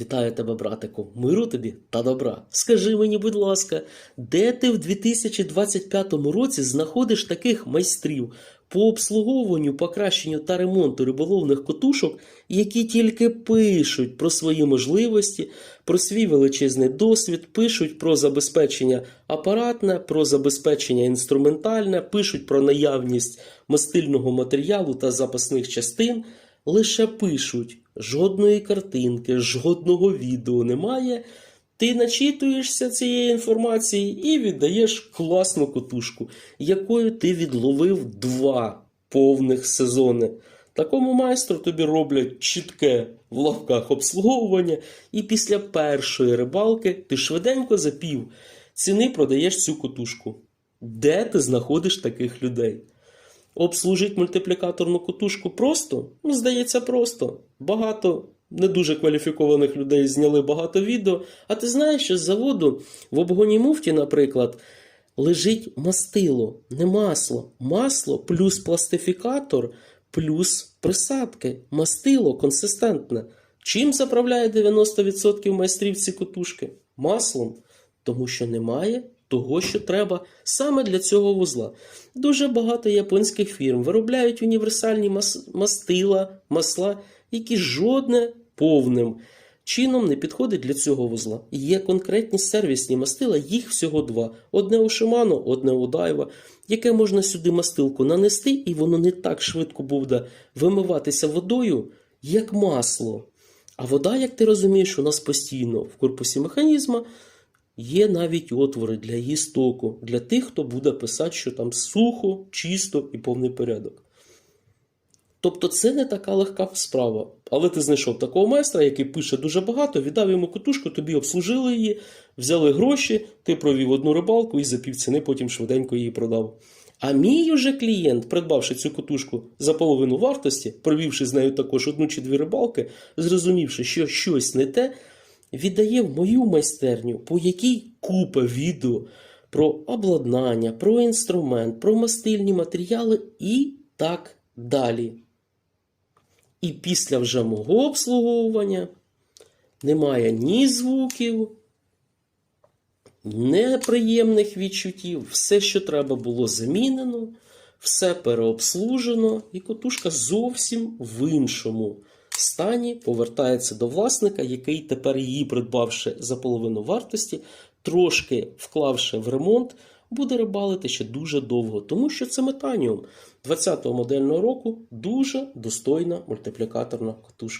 Вітаю тебе, братику, миру тобі та добра. Скажи мені, будь ласка, де ти в 2025 році знаходиш таких майстрів по обслуговуванню, покращенню та ремонту риболовних котушок, які тільки пишуть про свої можливості, про свій величезний досвід, пишуть про забезпечення апаратне, про забезпечення інструментальне, пишуть про наявність мастильного матеріалу та запасних частин лише пишуть, жодної картинки, жодного відео немає. Ти начитуєшся цієї інформації і віддаєш класну котушку, якою ти відловив два повних сезони. Такому майстру тобі роблять чітке в лавках обслуговування, і після першої рибалки ти швиденько за пів ціни продаєш цю котушку. Де ти знаходиш таких людей? Обслужить мультиплікаторну котушку просто? Ну, здається, просто. Багато не дуже кваліфікованих людей зняли багато відео. А ти знаєш, що з заводу в обгоні муфті, наприклад, лежить мастило, не масло. Масло плюс пластифікатор, плюс присадки. Мастило консистентне. Чим заправляє 90% майстрів ці котушки? Маслом. Тому що немає того, що треба саме для цього вузла. Дуже багато японських фірм виробляють універсальні мас- мастила, масла, які жодне повним чином не підходить для цього вузла. Є конкретні сервісні мастила, їх всього два: одне у Shimano, одне у Daiwa, яке можна сюди мастилку нанести, і воно не так швидко буде вимиватися водою, як масло. А вода, як ти розумієш, у нас постійно в корпусі механізма Є навіть отвори для її стоку, для тих, хто буде писати, що там сухо, чисто і повний порядок. Тобто це не така легка справа. Але ти знайшов такого майстра, який пише дуже багато, віддав йому котушку, тобі обслужили її, взяли гроші, ти провів одну рибалку і за півціни потім швиденько її продав. А мій уже клієнт, придбавши цю котушку за половину вартості, провівши з нею також одну чи дві рибалки, зрозумівши, що щось не те, віддає в мою майстерню, по якій купа відео про обладнання, про інструмент, про мастильні матеріали і так далі. І після вже мого обслуговування немає ні звуків, неприємних відчуттів. Все, що треба було замінено, все переобслужено, і котушка зовсім в іншому стані повертається до власника, який тепер її придбавши за половину вартості, трошки вклавши в ремонт, буде рибалити ще дуже довго, тому що це метаніум 20-го модельного року дуже достойна мультиплікаторна котушка.